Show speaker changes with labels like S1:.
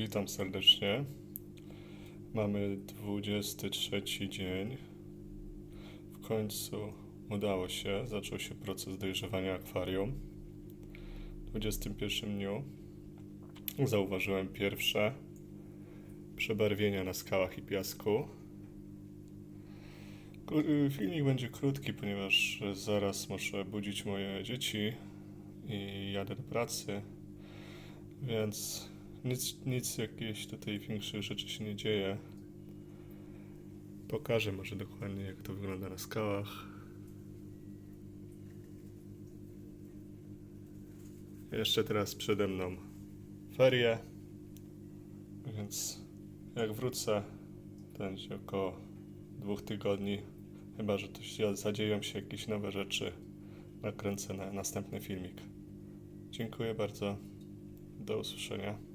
S1: Witam serdecznie. Mamy 23 dzień. W końcu udało się, zaczął się proces dojrzewania akwarium. W 21 dniu zauważyłem pierwsze przebarwienia na skałach i piasku. Kró- Filmik będzie krótki, ponieważ zaraz muszę budzić moje dzieci i jadę do pracy. Więc nic, nic jakichś tutaj większych rzeczy się nie dzieje. Pokażę może dokładnie jak to wygląda na skałach. Jeszcze teraz przede mną ferie, więc jak wrócę, to będzie około dwóch tygodni. Chyba, że to się, zadzieją się jakieś nowe rzeczy, nakręcę na następny filmik. Dziękuję bardzo. Do usłyszenia.